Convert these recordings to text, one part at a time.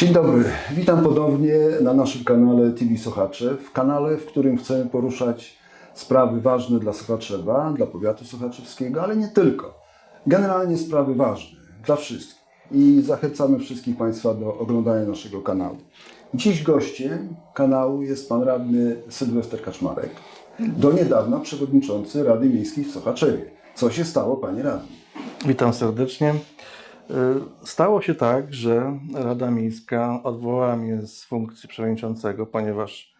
Dzień dobry, witam ponownie na naszym kanale TV Sochacze, w kanale, w którym chcemy poruszać sprawy ważne dla Sochaczewa, dla powiatu sochaczewskiego, ale nie tylko. Generalnie sprawy ważne dla wszystkich i zachęcamy wszystkich Państwa do oglądania naszego kanału. Dziś gościem kanału jest Pan Radny Sylwester Kaczmarek, do niedawna Przewodniczący Rady Miejskiej w Sochaczewie. Co się stało, Panie Radny? Witam serdecznie. Y, Stało się tak, że Rada Miejska odwołała mnie z funkcji przewodniczącego, ponieważ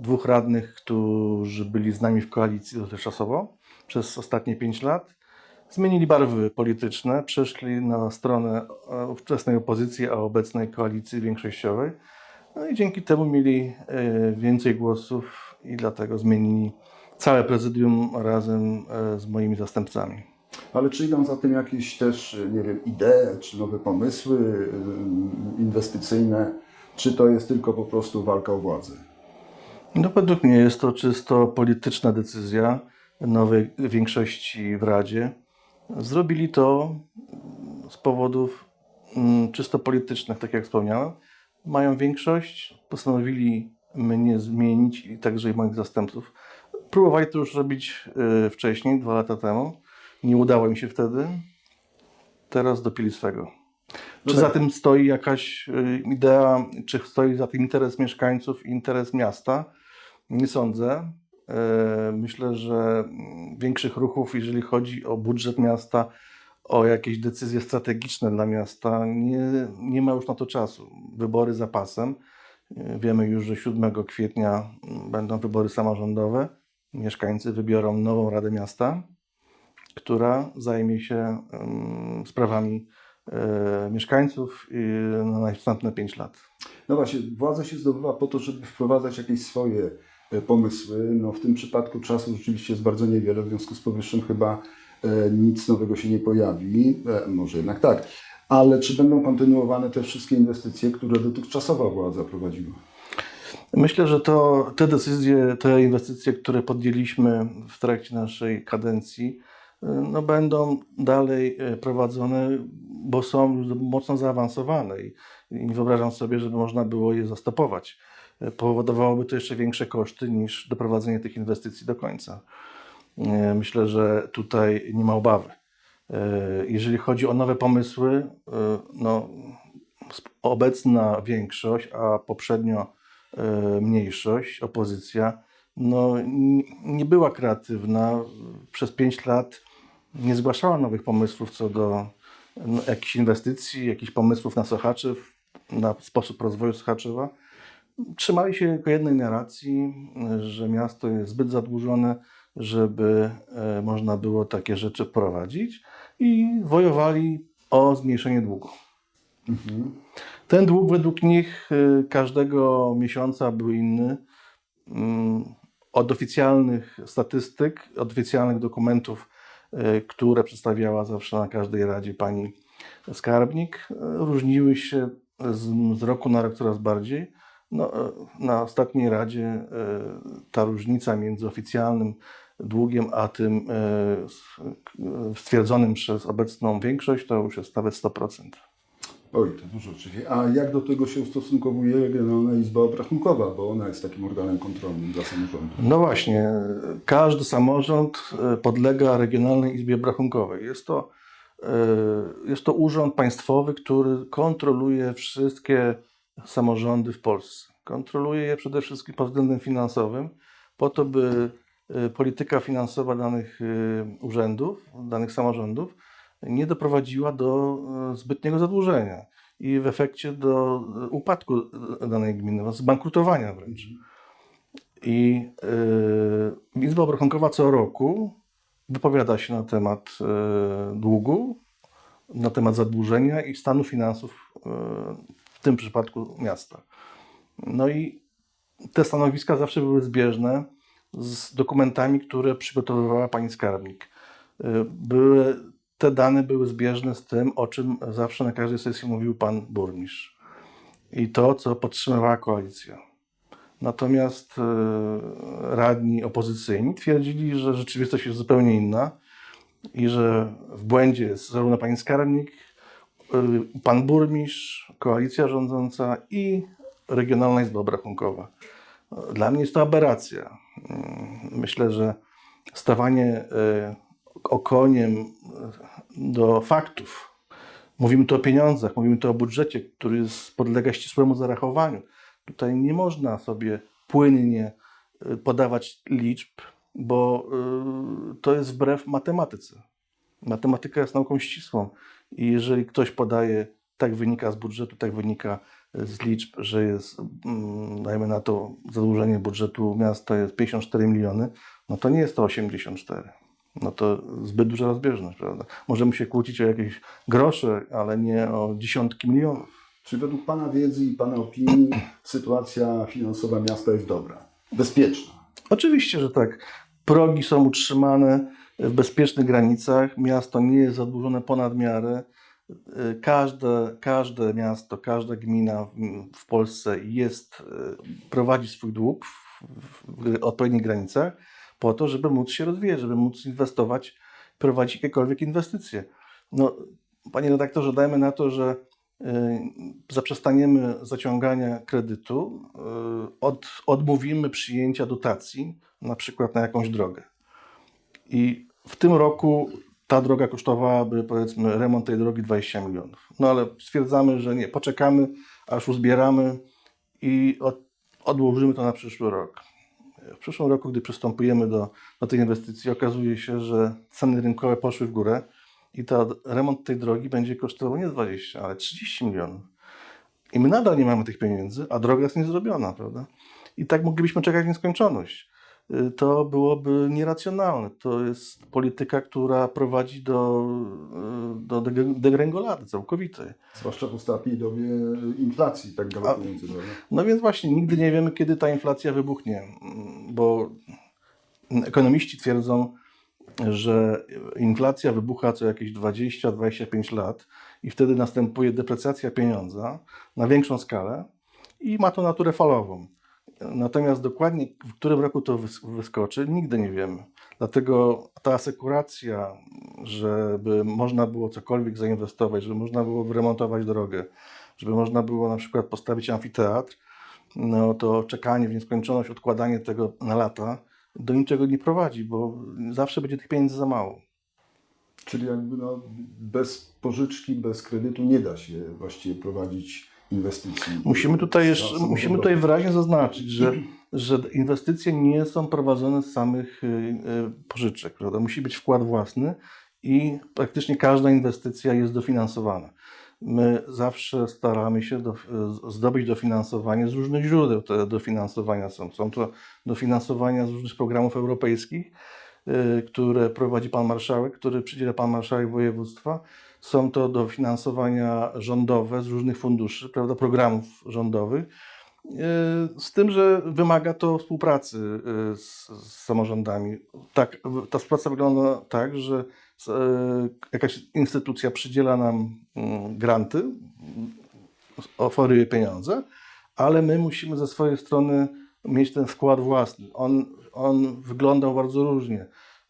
dwóch radnych, którzy byli z nami w koalicji dotychczasowo przez ostatnie pięć lat, zmienili barwy polityczne, przeszli na stronę e, ówczesnej opozycji, a obecnej koalicji większościowej. No i dzięki temu mieli e, więcej głosów i dlatego zmienili całe prezydium razem e, z moimi zastępcami. Ale czy idą za tym jakieś też, nie wiem, idee, czy nowe pomysły ym, inwestycyjne, czy to jest tylko po prostu walka o władzę? No według mnie jest to czysto polityczna decyzja nowej większości w Radzie. Zrobili to z powodów mm, czysto politycznych, tak jak wspomniałem. Mają większość, postanowili mnie zmienić i także moich zastępców. Próbowali to już robić y, wcześniej, dwa lata temu. Nie udało mi się wtedy. Teraz dopili swego. Czy tak. za tym stoi jakaś y, idea, czy stoi za tym interes mieszkańców i interes miasta? Nie sądzę. E, Myślę, że mm, większych ruchów, jeżeli chodzi o budżet miasta, o jakieś decyzje strategiczne dla miasta, nie, nie ma już na to czasu. Wybory za pasem. E, Wiemy już, że 7 kwietnia mm, będą wybory samorządowe. Mieszkańcy wybiorą nową Radę Miasta, która zajmie się sprawami e, mieszkańców na następne 5 lat. No właśnie, władza się zdobywa po to, żeby wprowadzać jakieś swoje e, pomysły. No w tym przypadku czasu rzeczywiście jest bardzo niewiele, w związku z powyższym chyba e, nic nowego się nie pojawi. Może jednak tak. Ale czy będą kontynuowane te wszystkie inwestycje, które dotychczasowa władza prowadziła? Myślę, że to te decyzje, te inwestycje, które podjęliśmy w trakcie naszej kadencji, no będą dalej y, prowadzone, bo są mocno zaawansowane i, nie wyobrażam sobie, żeby można było je zastopować. Y, Powodowałoby to jeszcze większe koszty niż doprowadzenie tych inwestycji do końca. Y, Myślę, że tutaj nie ma obawy. Jeżeli chodzi o nowe pomysły, no, obecna większość, a poprzednio e, mniejszość, opozycja, no, nie była kreatywna. Przez pięć lat nie zgłaszała nowych pomysłów co do no, jakichś inwestycji, jakichś pomysłów na Sochaczew, na sposób rozwoju Sochaczewa. Trzymali się tylko jednej narracji, że miasto jest zbyt zadłużone, żeby e, można było takie rzeczy prowadzić i wojowali o zmniejszenie długu. Ten dług według nich y, każdego miesiąca był inny. Mm, Od oficjalnych statystyk, od oficjalnych dokumentów, które przedstawiała zawsze na każdej radzie pani skarbnik, y, różniły się z, z roku na rok coraz bardziej. No, y, na ostatniej radzie ta różnica między oficjalnym długiem a tym stwierdzonym przez obecną większość to już jest nawet 100%. Oj, to dużo oczywiście. A jak do tego się ustosunkowuje Regionalna Izba Obrachunkowa, bo ona jest takim organem kontrolnym dla samorządu? No właśnie, każdy samorząd e, podlega Regionalnej Izbie Obrachunkowej. Jest to, e, jest to urząd państwowy, który kontroluje wszystkie samorządy w Polsce. Kontroluje je przede wszystkim pod względem finansowym, po to, by e, polityka finansowa danych urzędów, danych samorządów nie doprowadziła do e, zbytniego zadłużenia i w efekcie do e, upadku e, danej gminy, zbankrutowania wręcz. I y, Izba Obrachunkowa co roku wypowiada się na temat y, długu, na temat zadłużenia i stanu finansów, y, w tym przypadku miasta. No i te stanowiska zawsze były zbieżne z dokumentami, które przygotowywała pani skarbnik. Były, te dane były zbieżne z tym, o czym zawsze na każdej sesji mówił pan burmistrz. I to, co podtrzymywała koalicja. Natomiast e, radni opozycyjni twierdzili, że rzeczywistość jest zupełnie inna i że w błędzie jest zarówno pani skarbnik, y, pan burmistrz, koalicja rządząca i Regionalna Izba Obrachunkowa. Dla mnie jest to aberracja. Mm, Myślę, że stawanie y, okoniem y, do faktów, mówimy tu o pieniądzach, mówimy tu o budżecie, który jest, podlega ścisłemu zarachowaniu. Tutaj nie można sobie płynnie y, podawać liczb, bo y, to jest wbrew matematyce. Matematyka jest nauką ścisłą i jeżeli ktoś podaje, tak wynika z budżetu, tak wynika z liczb, że jest, dajmy na to, zadłużenie budżetu miasta jest 54 miliony, no to nie jest to 84. No to zbyt duża rozbieżność, prawda? Możemy się kłócić o jakieś grosze, ale nie o dziesiątki milionów. Czy według Pana wiedzy i Pana opinii sytuacja finansowa miasta jest dobra, bezpieczna? Oczywiście, że tak. Progi są utrzymane w bezpiecznych granicach. Miasto nie jest zadłużone ponad miarę. Y, Każde, każde miasto, każda gmina w- w Polsce jest, y, prowadzi swój dług w, w odpowiednich granicach po to, żeby móc się rozwijać, żeby móc inwestować, prowadzić jakiekolwiek inwestycje. No, panie redaktorze, dajmy na to, że y, zaprzestaniemy zaciągania kredytu, y, od, odmówimy przyjęcia dotacji, na przykład na jakąś drogę. I w tym roku ta droga kosztowałaby, powiedzmy, remont tej drogi 20 milionów. No ale stwierdzamy, że nie, poczekamy, aż uzbieramy i od, odłożymy to na przyszły rok. W przyszłym roku, gdy przystępujemy do, do tej inwestycji, okazuje się, że ceny rynkowe poszły w górę i ta, remont tej drogi będzie kosztował nie 20, ale 30 milionów. I my nadal nie mamy tych pieniędzy, a droga jest niezrobiona, prawda? I tak moglibyśmy czekać w nieskończoność. Y, To byłoby nieracjonalne. To jest polityka, która prowadzi do, y, do deg- degrengolady całkowitej. Zwłaszcza w ostatniej dobie inflacji tak galopującej. No więc właśnie, nigdy nie wiemy, kiedy ta inflacja wybuchnie, bo ekonomiści twierdzą, że inflacja wybucha co jakieś 20-25 lat i wtedy następuje deprecjacja pieniądza na większą skalę i ma to naturę falową. Natomiast dokładnie w którym roku to wys- wyskoczy, nigdy nie wiemy. Dlatego ta asekuracja, żeby można było cokolwiek zainwestować, żeby można było wyremontować drogę, żeby można było na przykład postawić amfiteatr, no to czekanie w nieskończoność, odkładanie tego na lata do niczego nie prowadzi, bo zawsze będzie tych pieniędzy za mało. Czyli jakby no, bez pożyczki, bez kredytu nie da się właściwie prowadzić inwestycji. Musimy tutaj jeszcze, musimy tutaj wyraźnie zaznaczyć, że, że inwestycje nie są prowadzone z samych y, y, pożyczek, prawda? Musi być wkład własny i praktycznie każda inwestycja jest dofinansowana. My zawsze staramy się do, y, zdobyć dofinansowanie z różnych źródeł. Te dofinansowania są. Są to dofinansowania z różnych programów europejskich, które prowadzi Pan Marszałek, który przydziela Pan Marszałek województwa. Są to dofinansowania rządowe z różnych funduszy, prawda, programów rządowych. Yy, Z tym, że wymaga to współpracy yy, z, z samorządami. Tak, ta współpraca wygląda tak, że yy, jakaś instytucja przydziela nam mm, granty, oferuje pieniądze, ale my musimy ze swojej strony mieć ten wkład własny. On, on wyglądał bardzo różnie.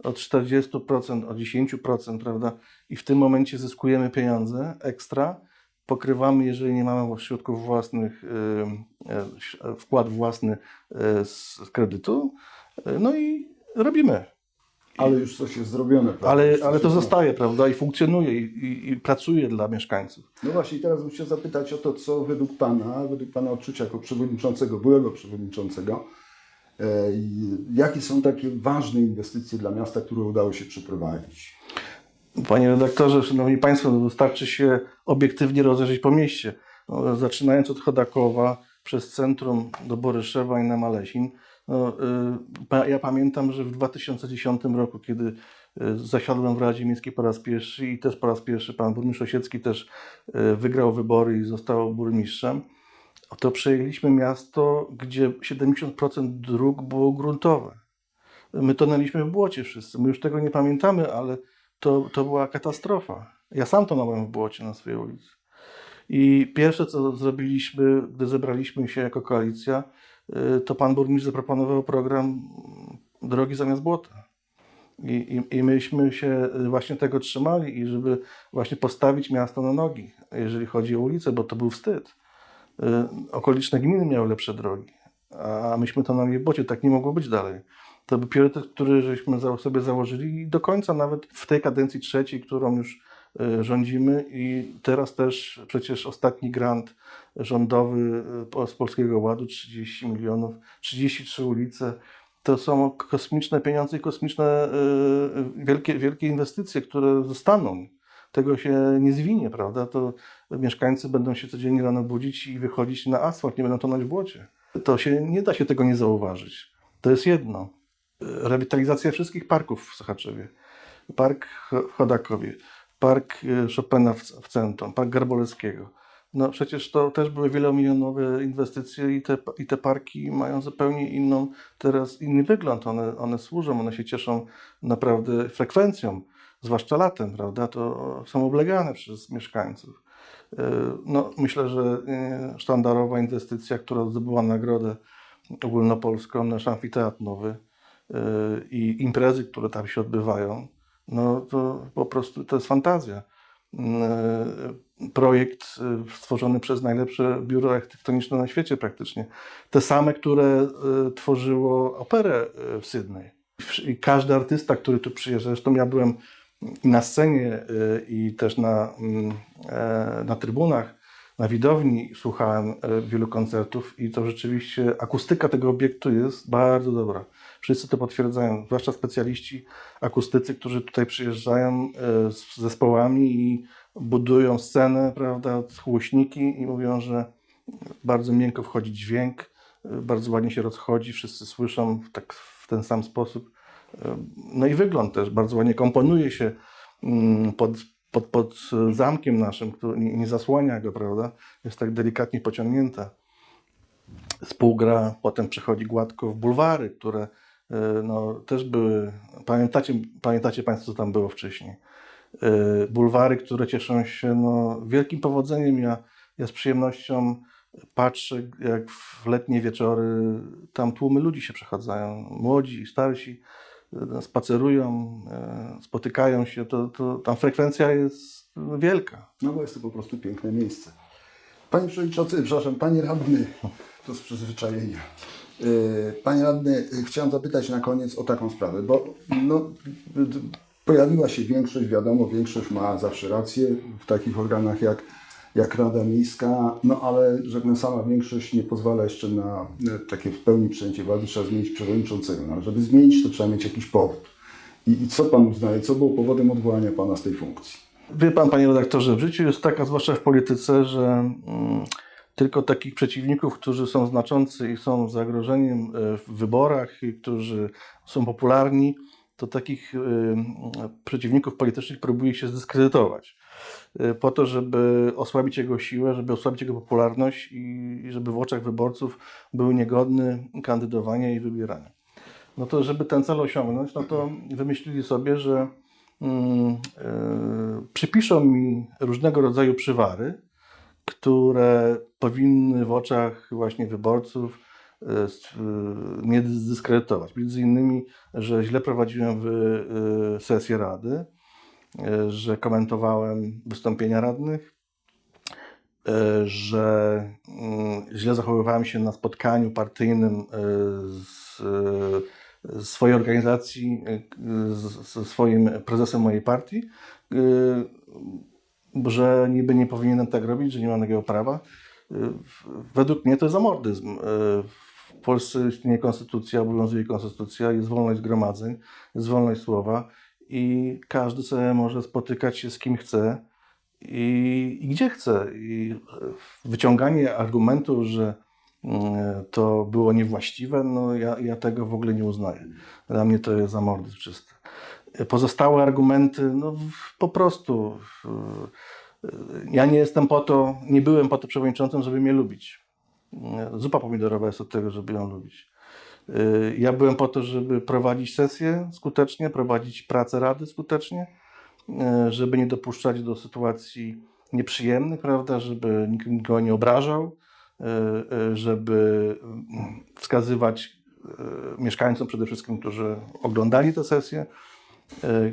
Od 40%, od 10%, prawda? I w tym momencie zyskujemy pieniądze ekstra, pokrywamy, jeżeli nie mamy środków własnych, y, y, y, wkład własny y, z kredytu, no i robimy. Ale już coś jest zrobione. prawda? Ale, ale to zostaje, prawda? I funkcjonuje, i, i, pracuje dla mieszkańców. No właśnie, teraz bym chciał zapytać o to, co według Pana, według Pana odczucia jako przewodniczącego, byłego przewodniczącego, jakie są takie ważne inwestycje dla miasta, które udało się przeprowadzić? Panie redaktorze, szanowni państwo, no wystarczy się obiektywnie rozejrzeć po mieście. No, zaczynając od Chodakowa, przez centrum do Boryszewa i na Malesin. No, pa- ja pamiętam, że w 2010 roku, kiedy y, zasiadłem w Radzie Miejskiej po raz pierwszy i też po raz pierwszy pan burmistrz Osiecki też wygrał wybory i został burmistrzem, to przejęliśmy miasto, gdzie 70% dróg było gruntowe. My tonęliśmy w błocie wszyscy. My już tego nie pamiętamy, ale to, to była katastrofa. Ja sam tonąłem w błocie na swojej ulicy. I pierwsze, co zrobiliśmy, gdy zebraliśmy się jako koalicja, y, to pan burmistrz zaproponował program Drogi zamiast błota. I, i, I myśmy się właśnie tego trzymali i żeby właśnie postawić miasto na nogi, jeżeli chodzi o ulicę, bo to był wstyd. Y, Okoliczne gminy miały lepsze drogi, a myśmy to na bocie, tak nie mogło być dalej. To był priorytet, który żeśmy sobie założyli i do końca nawet w tej kadencji trzeciej, którą już y, rządzimy i teraz też przecież ostatni grant rządowy y, z Polskiego Ładu 30 milionów, 33 ulice. To są kosmiczne pieniądze i kosmiczne wielkie, wielkie inwestycje, które zostaną. Tego się nie zwinie, prawda? To mieszkańcy będą się codziennie rano budzić i wychodzić na asfalt, nie będą tonąć w błocie. To się nie da się tego nie zauważyć. To jest jedno. Rewitalizacja wszystkich parków w Sochaczewie. Park w Chodakowie, park y, Chopina w, centrum, park Garbolewskiego. No przecież to też były wielomilionowe inwestycje i te, i te parki mają zupełnie inną, teraz inny wygląd. One, one służą, one się cieszą naprawdę frekwencją, zwłaszcza latem, prawda? To są oblegane przez mieszkańców. Y, No, myślę, że y, sztandarowa inwestycja, która zdobyła nagrodę ogólnopolską, nasz amfiteatr nowy y, i imprezy, które tam się odbywają, no to po prostu to jest fantazja. Projekt stworzony przez najlepsze biuro architektoniczne na świecie praktycznie. Te same, które tworzyło operę w Sydney. I każdy artysta, który tu przyjeżdża, zresztą ja byłem na scenie y, i też na, mm, e, na trybunach, na widowni słuchałem e, wielu koncertów i to rzeczywiście akustyka tego obiektu jest bardzo dobra. Wszyscy to potwierdzają, zwłaszcza specjaliści akustycy, którzy tutaj przyjeżdżają e, z zespołami i budują scenę, prawda, głośniki i mówią, że bardzo miękko wchodzi dźwięk, bardzo ładnie się rozchodzi, wszyscy słyszą tak w ten sam sposób. No i wygląd też bardzo ładnie komponuje się mm, pod, pod, pod zamkiem naszym, który nie, zasłania go, prawda? Jest tak delikatnie pociągnięta. Spółgra potem przechodzi gładko w bulwary, które e, no, też były. Pamiętacie, pamiętacie Państwo, co tam było wcześniej? E, Bulwary, które cieszą się no, wielkim powodzeniem. Ja, ja z przyjemnością patrzę, jak w letnie wieczory tam tłumy ludzi się przechadzają, młodzi i starsi, spacerują, e, spotykają się. To, to, tam frekwencja jest wielka. No bo jest to po prostu piękne miejsce. Panie Przewodniczący, przepraszam, Panie Radny, to z przyzwyczajenia. Yy, Panie Radny, chciałem zapytać na koniec o taką sprawę, bo no, pojawiła się większość, wiadomo, większość ma zawsze rację w takich organach jak, jak Rada Miejska, no ale że tak sama większość nie pozwala jeszcze na e, takie w pełni przejęcie władzy, trzeba zmienić przewodniczącego. No, ale żeby zmienić, to trzeba mieć jakiś powód. I, I co Pan uznaje, co było powodem odwołania Pana z tej funkcji? Wie pan, panie redaktorze, w życiu jest taka, zwłaszcza w polityce, że mm, tylko takich przeciwników, którzy są znaczący i są zagrożeniem e, w wyborach, i którzy są popularni, to takich e, przeciwników politycznych próbuje się zdyskredytować. E, Po to, żeby osłabić jego siłę, żeby osłabić jego popularność i żeby w oczach wyborców był niegodny kandydowania i wybierania. No to, żeby ten cel osiągnąć, no to wymyślili sobie, że mm, e, przypiszą mi różnego rodzaju przywary, które powinny w oczach właśnie wyborców e, mnie zdyskredytować. Między innymi, że źle prowadziłem w, sesję rady, że komentowałem wystąpienia radnych, e, że mm, źle zachowywałem się na spotkaniu partyjnym e, z, e, swojej organizacji, e, ze swoim prezesem mojej partii, e, że niby nie powinienem tak robić, że nie mam takiego prawa. E, Według mnie to jest zamordyzm. E, W Polsce istnieje konstytucja, obowiązuje konstytucja, jest wolność zgromadzeń, jest wolność słowa i każdy sobie może spotykać się z kim chce i, i gdzie chce. I wyciąganie argumentu, że mm, to było niewłaściwe, no ja, ja tego w ogóle nie uznaję. Dla mnie to jest zamordyzm czysty. Pozostałe argumenty, no po prostu. Ja nie jestem po to, nie byłem po to przewodniczącym, żeby mnie lubić. Zupa pomidorowa jest od tego, żeby ją lubić. E, Ja byłem po to, żeby prowadzić sesję skutecznie, prowadzić pracę rady skutecznie, e, żeby nie dopuszczać do sytuacji nieprzyjemnych, prawda, żeby nikt nikogo nie obrażał, e, żeby mm, wskazywać mieszkańcom przede wszystkim, którzy oglądali tę sesję,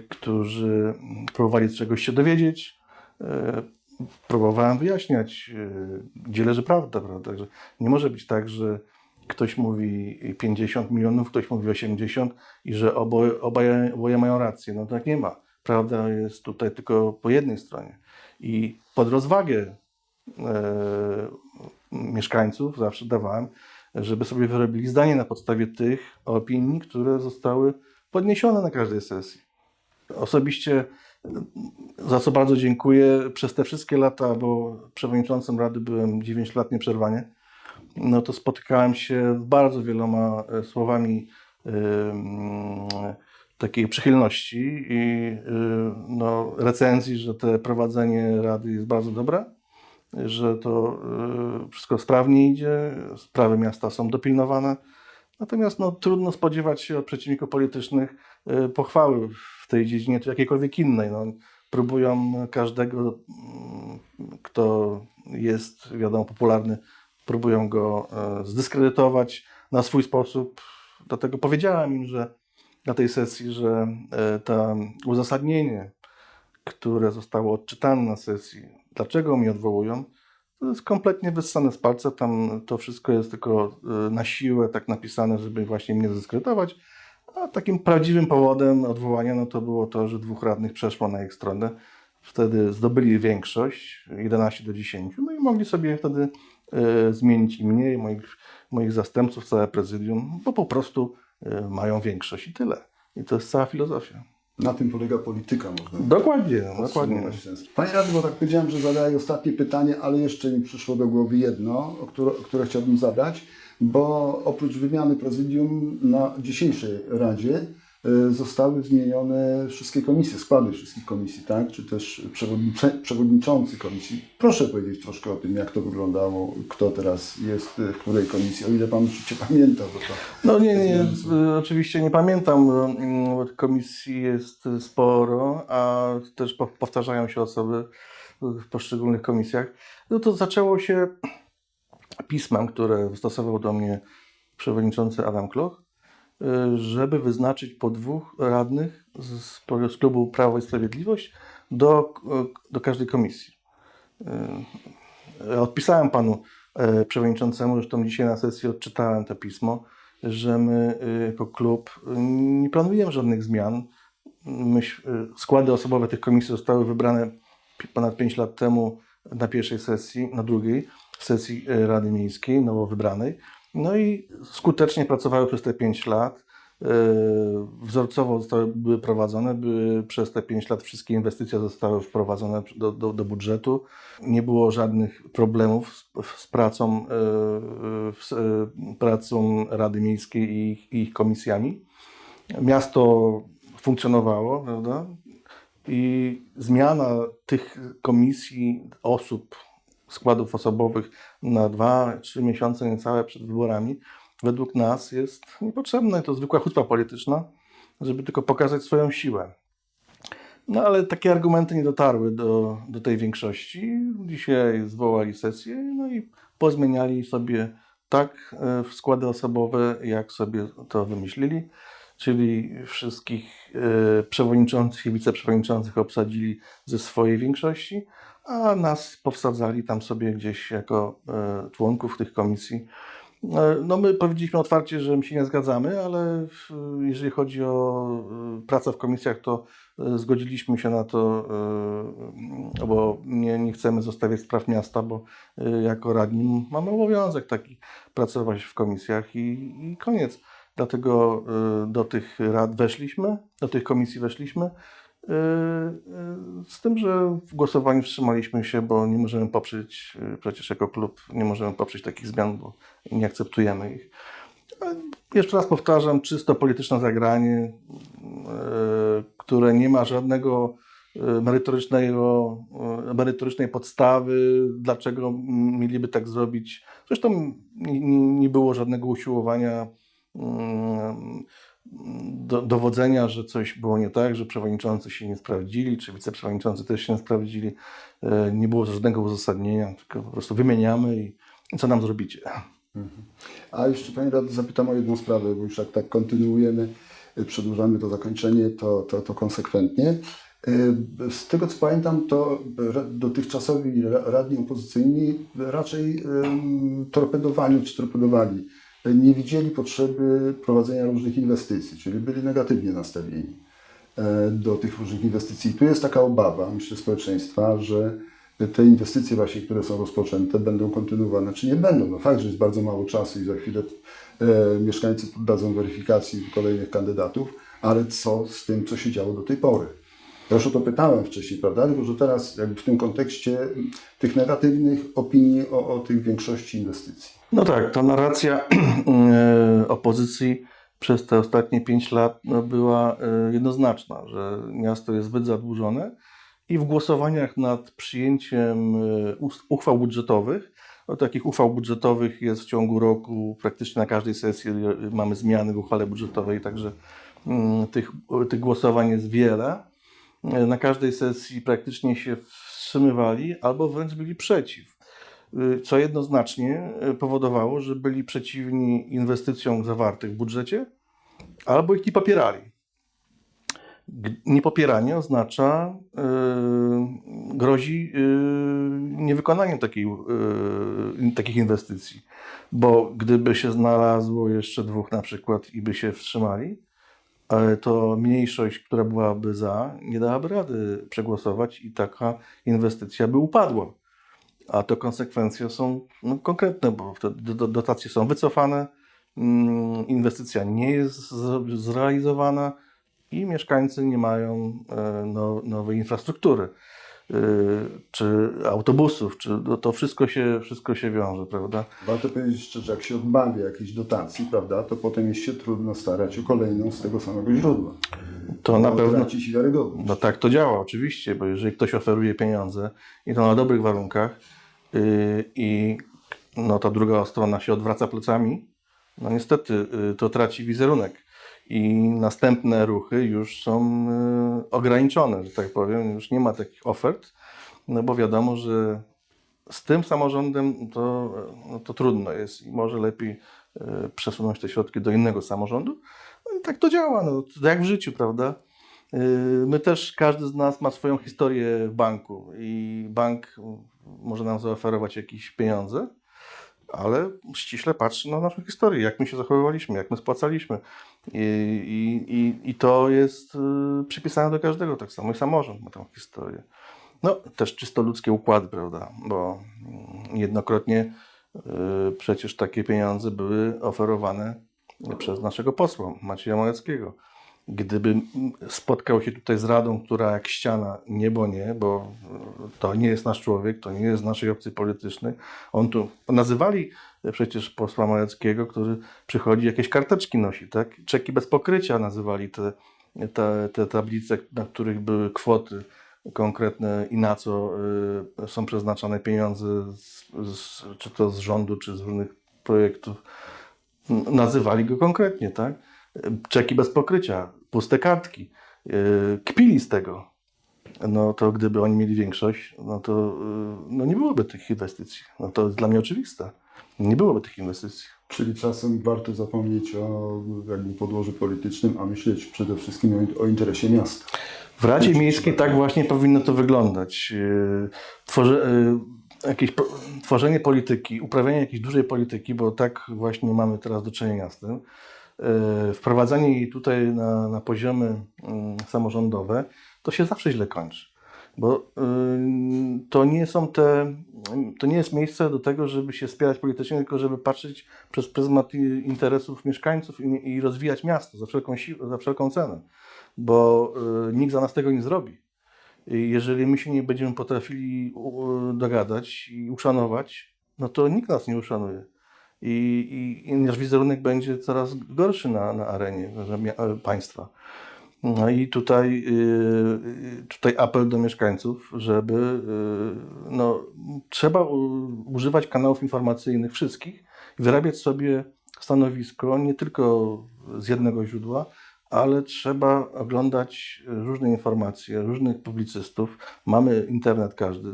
którzy próbowali czegoś się dowiedzieć. Próbowałem wyjaśniać, gdzie leży prawda. prawda? Także nie może być tak, że ktoś mówi 50 milionów, ktoś mówi 80 i że oboje, oboje, mają rację. No tak nie ma. Prawda jest tutaj tylko po jednej stronie. I pod rozwagę e, mieszkańców zawsze dawałem, żeby sobie wyrobili zdanie na podstawie tych opinii, które zostały podniesione na każdej sesji. Osobiście, za co bardzo dziękuję, przez te wszystkie lata, bo przewodniczącym Rady byłem 9 lat nieprzerwanie, no to spotykałem się z bardzo wieloma e, słowami ym, takiej przychylności i y, no, recenzji, że te prowadzenie Rady jest bardzo dobre, że to wszystko sprawnie idzie, sprawy miasta są dopilnowane. Natomiast no, trudno spodziewać się od przeciwników politycznych pochwały w tej dziedzinie, czy jakiejkolwiek innej. No, próbują każdego, mm, kto jest, wiadomo, popularny, próbują go e, zdyskredytować na swój sposób. Dlatego powiedziałem im, że na tej sesji, że e, to uzasadnienie, które zostało odczytane na sesji, dlaczego mnie odwołują, to jest kompletnie wyssane z palca. Tam to wszystko jest tylko e, na siłę tak napisane, żeby właśnie mnie zdyskredytować. A takim prawdziwym powodem odwołania no to było to, że dwóch radnych przeszło na ich stronę. Wtedy zdobyli większość, 11 do 10, no i mogli sobie wtedy zmienić i mnie, i moich, moich zastępców, całe prezydium, bo po prostu e, mają większość i tyle. I to jest cała filozofia. Na tym polega polityka, można Dokładnie, dokładnie. Panie radny, bo tak powiedziałem, że zadaję ostatnie pytanie, ale jeszcze mi przyszło do głowy jedno, o które, które chciałbym zadać, bo oprócz wymiany prezydium na dzisiejszej Radzie zostały zmienione wszystkie komisje, składy wszystkich komisji, tak? Czy też przewodniczący komisji. Proszę powiedzieć troszkę o tym, jak to wyglądało, kto teraz jest y, w której komisji, o ile Pan oczywiście pamięta, bo to... No nie, nie, y, oczywiście nie pamiętam, tych komisji jest y, sporo, a też po- powtarzają się osoby w poszczególnych komisjach. No to zaczęło się pismem, które wystosował do mnie przewodniczący Adam Kloch, y, żeby wyznaczyć po dwóch radnych z, z klubu Prawo i Sprawiedliwość do, do każdej komisji. Y, Odpisałem panu e, przewodniczącemu, zresztą dzisiaj na sesji odczytałem to pismo, że my y, jako klub nie planujemy żadnych zmian. Myś, y, składy osobowe tych komisji zostały wybrane ponad 5 lat temu na pierwszej sesji, na drugiej sesji Rady Miejskiej, nowo wybranej. No i skutecznie pracowały przez te 5 lat. Y, Wzorcowo zostały, były prowadzone, były przez te 5 lat wszystkie inwestycje zostały wprowadzone do, do, do budżetu. Nie było żadnych problemów z, z pracą, y, z y, pracą Rady Miejskiej i ich, i ich komisjami. Miasto funkcjonowało, prawda? I zmiana tych komisji, osób, składów osobowych na dwa, trzy miesiące niecałe przed wyborami, według nas jest niepotrzebna. To zwykła chutzpa polityczna, żeby tylko pokazać swoją siłę. No ale takie argumenty nie dotarły do, do tej większości. Dzisiaj zwołali sesję no i pozmieniali sobie tak e, w składy osobowe, jak sobie to wymyślili. Czyli wszystkich e, przewodniczących i wiceprzewodniczących obsadzili ze swojej większości, a nas powsadzali tam sobie gdzieś jako e, członków tych komisji. E, No my powiedzieliśmy otwarcie, że my się nie zgadzamy, ale jeżeli chodzi o e, pracę w komisjach, to zgodziliśmy się na to, bo nie, nie chcemy zostawiać spraw miasta, bo jako radni mamy obowiązek taki pracować w komisjach i, i koniec. Dlatego do tych rad weszliśmy, do tych komisji weszliśmy. E, e, Z tym, że w głosowaniu wstrzymaliśmy się, bo nie możemy poprzeć, e, przecież jako klub, nie możemy poprzeć takich zmian, bo nie akceptujemy ich. Jeszcze raz powtarzam, czysto polityczne zagranie, które nie ma żadnego merytorycznego, merytorycznej podstawy, dlaczego mieliby tak zrobić. Zresztą nie było żadnego usiłowania mm, do, dowodzenia, że coś było nie tak, że przewodniczący się nie sprawdzili, czy wiceprzewodniczący też się nie sprawdzili. E, Nie było żadnego uzasadnienia, tylko po prostu wymieniamy i, co nam zrobicie. A jeszcze Panie Radny zapytam o jedną sprawę, bo już jak tak kontynuujemy. y, przedłużamy to zakończenie, to, to, to konsekwentnie. Y, Z tego co pamiętam, to dotychczasowi ra- radni opozycyjni raczej torpedowali czy torpedowali. Nie widzieli potrzeby prowadzenia różnych inwestycji, czyli byli negatywnie nastawieni e, do tych różnych inwestycji. I tu jest taka obawa, myślę, społeczeństwa, że te inwestycje właśnie, które są rozpoczęte, będą kontynuowane, czy nie będą. No fakt, że jest bardzo mało czasu i za chwilę e, mieszkańcy poddadzą weryfikacji kolejnych kandydatów, ale co z tym, co się działo do tej pory? Ja już o to pytałem wcześniej, prawda? Tylko, że teraz jakby w tym kontekście tych negatywnych opinii o, o tych większości inwestycji. No tak, ta narracja e, opozycji przez te ostatnie pięć lat no, była e, jednoznaczna, że miasto jest zbyt zadłużone i w głosowaniach nad przyjęciem e, uchwał budżetowych, no, takich uchwał budżetowych jest w ciągu roku praktycznie na każdej sesji mamy zmiany w uchwale budżetowej, także mm, tych, tych głosowań jest wiele. E, Na każdej sesji praktycznie się wstrzymywali albo wręcz byli przeciw y, co jednoznacznie y, powodowało, że byli przeciwni inwestycjom zawartych w budżecie, albo ich nie popierali. Niepopieranie oznacza, y, grozi y, niewykonaniem takiej, y, takich inwestycji, bo gdyby się znalazło jeszcze dwóch na przykład i by się wstrzymali, ale to mniejszość, która byłaby za, nie dałaby rady przegłosować i taka inwestycja by upadła. A to konsekwencje są no, konkretne, bo wtedy do- do- dotacje są wycofane, mm, inwestycja nie jest zrealizowana i mieszkańcy nie mają e, no, nowej infrastruktury, czy autobusów, czy no, to wszystko się, wszystko się wiąże, prawda? Warto powiedzieć szczerze, jak się odmawia jakiejś dotacji, prawda, to potem jest się trudno starać o kolejną z tego samego źródła. To na pewno. No tak to działa, oczywiście, bo jeżeli ktoś oferuje pieniądze i to na dobrych warunkach yy, i no, ta druga strona się odwraca plecami, no niestety yy, to traci wizerunek i następne ruchy już są yy, ograniczone, że tak powiem, już nie ma takich ofert, no bo wiadomo, że z tym samorządem to, no to trudno jest i może lepiej e, przesunąć te środki do innego samorządu. No i tak to działa, no, to jak w życiu, prawda? E, My też, każdy z nas ma swoją historię w banku i bank może nam zaoferować jakieś pieniądze, ale ściśle patrzy na naszą historię, jak my się zachowywaliśmy, jak my spłacaliśmy. I, i, i, to jest y, przypisane do każdego, tak samo i samorząd ma tą historię. No, też czysto ludzkie układy, prawda? Bo mm, jednokrotnie y, przecież takie pieniądze były oferowane przez naszego posła Macieja Małeckiego. Gdyby mm, spotkał się tutaj z radą, która jak ściana, nie bo nie, bo to nie jest nasz człowiek, to nie jest naszej opcji politycznej. On tu nazywali przecież posła Małeckiego, który przychodzi, jakieś karteczki nosi, tak? Czeki bez pokrycia nazywali te, te, te tablice, na których były kwoty konkretne i na co y, są przeznaczane pieniądze, z, z, czy to z rządu, czy z różnych projektów. Nazywali go konkretnie, tak? Y, Czeki bez pokrycia, puste kartki. Y, Kpili z tego. No to gdyby oni mieli większość, no to y, no nie byłoby tych inwestycji. No to jest dla mnie oczywiste. Nie byłoby tych inwestycji. Czyli czasem warto zapomnieć o jakby podłożu politycznym, a myśleć przede wszystkim o, interesie miasta. W Radzie Miejskiej tak właśnie powinno to wyglądać. Yy, jakieś tworzenie polityki, uprawianie jakiejś dużej polityki, bo tak właśnie mamy teraz do czynienia z tym. Yy, Wprowadzanie jej tutaj na, na poziomy yy, samorządowe, to się zawsze źle kończy. Bo yy, to nie są te, to nie jest miejsce do tego, żeby się wspierać politycznie, tylko żeby patrzeć przez pryzmat interesów mieszkańców i, i rozwijać miasto za wszelką, za wszelką cenę bo y, nikt za nas tego nie zrobi. Jeżeli my się nie będziemy potrafili dogadać i uszanować, no to nikt nas nie uszanuje. I, i, i nasz wizerunek będzie coraz gorszy na, na arenie e, państwa. No i tutaj, y, y, tutaj apel do mieszkańców, żeby y, no, trzeba używać kanałów informacyjnych wszystkich i wyrabiać sobie stanowisko nie tylko z jednego źródła, ale trzeba oglądać różne informacje, różnych publicystów. Mamy internet każdy,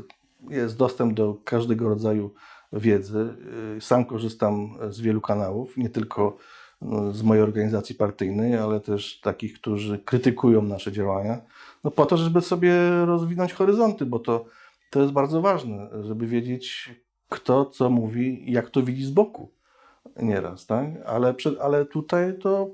jest dostęp do każdego rodzaju wiedzy. Yy, Sam korzystam z wielu kanałów, nie tylko no, z mojej organizacji partyjnej, ale też takich, którzy krytykują nasze działania, no po to, żeby sobie rozwinąć horyzonty, bo to, to jest bardzo ważne, żeby wiedzieć, kto co mówi i jak to widzi z boku nieraz, tak? Ale, ale tutaj to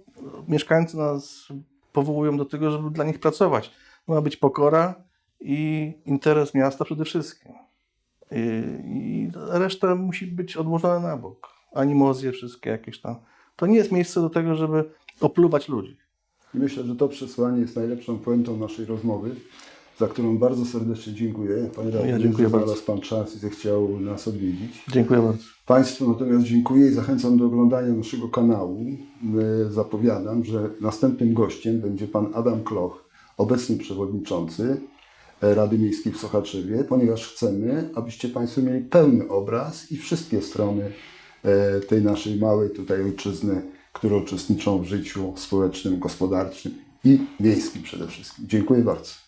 mieszkańcy nas powołują do tego, żeby dla nich pracować. Ma być pokora i interes miasta przede wszystkim. I, i reszta musi być odłożona na bok. Animozje wszystkie jakieś tam. To nie jest miejsce do tego, żeby opluwać ludzi. Myślę, że to przesłanie jest najlepszą puentą naszej rozmowy, za którą bardzo serdecznie dziękuję. Panie radny, Ja dziękuję bardzo. znalazł Pan czas i zechciał nas odwiedzić. Dziękuję bardzo. Państwu natomiast dziękuję i zachęcam do oglądania naszego kanału. Zapowiadam, że następnym gościem będzie pan Adam Kloch, obecny przewodniczący Rady Miejskiej w Sochaczewie, ponieważ chcemy, abyście Państwo mieli pełny obraz i wszystkie strony e, tej naszej małej tutaj ojczyzny, które uczestniczą w życiu społecznym, gospodarczym i miejskim przede wszystkim. Dziękuję bardzo.